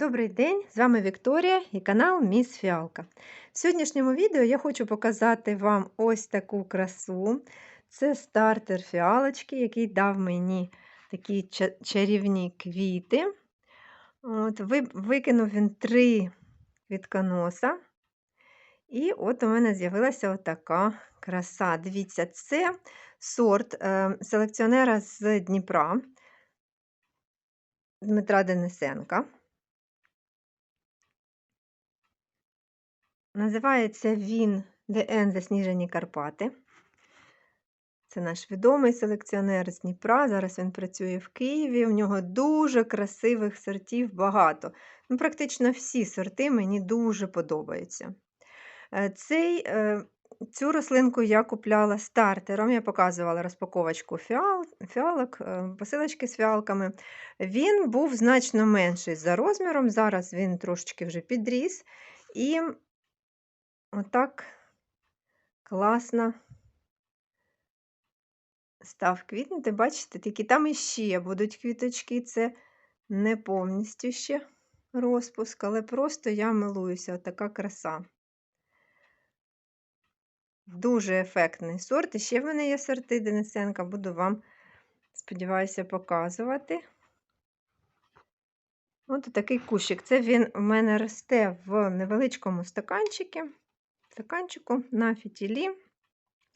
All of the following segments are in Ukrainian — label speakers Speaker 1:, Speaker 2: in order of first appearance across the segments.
Speaker 1: добрий день! З вами Вікторія і канал Міс Фіалка. В сьогоднішньому відео я хочу показати вам ось таку красу. Це стартер фіалочки, який дав мені такі чарівні квіти. От, Викинув він три квітконоса. І от у мене з'явилася отака краса. Дивіться, це сорт е, селекціонера з Дніпра. Дмитра Денисенка. Називається він ДН Засніжені Карпати. Це наш відомий селекціонер з Дніпра. Зараз він працює в Києві. У нього дуже красивих сортів багато. Ну, Практично всі сорти мені дуже подобаються. Е, цей е, Цю рослинку я купляла стартером, я показувала розпаковочку фіал, фіалок, е, посилочки з фіалками. Він був значно менший за розміром, зараз він трошечки вже підріс. І отак класно став квітнути. Бачите, такі там іще будуть квіточки, це не повністю ще розпуск, але просто я милуюся, отака краса. Дуже ефектний сорт. І ще в мене є сорти Денисенка, буду вам, сподіваюся, показувати. Ось такий кущик. Це він у мене росте в невеличкому стаканчику, стаканчику на фітілі.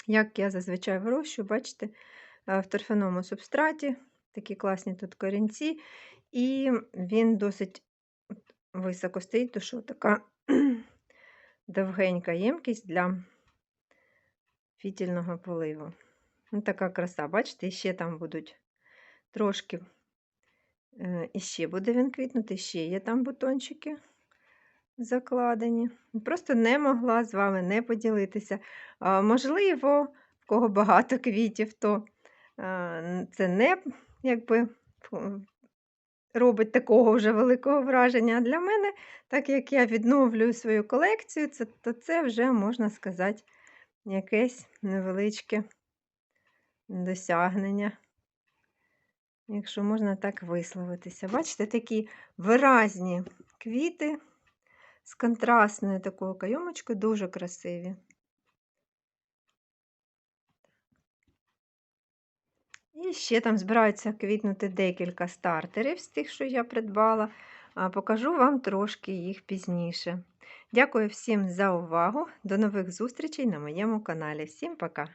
Speaker 1: Як я зазвичай вирощую, бачите, е, в торфяному субстраті, такі класні тут корінці, і він досить високо стоїть, тому що така довгенька ємкість для фітільного поливу. Ну, така краса, бачите, ще там будуть трошки, е, іще буде він квітнути, ще є там бутончики закладені. Просто не могла з вами не поділитися. Можливо, в кого багато квітів, то це не якби робить такого вже великого враження. А для мене, так як я відновлюю свою колекцію, це, то це вже можна сказати якесь невеличке досягнення, якщо можна так висловитися. Бачите, такі виразні квіти з контрастною такою кайомочкою, дуже красиві. І ще там збираються квітнути декілька стартерів з тих, що я придбала. Покажу вам трошки їх пізніше. Дякую всім за увагу. До нових зустрічей на моєму каналі. Всім пока!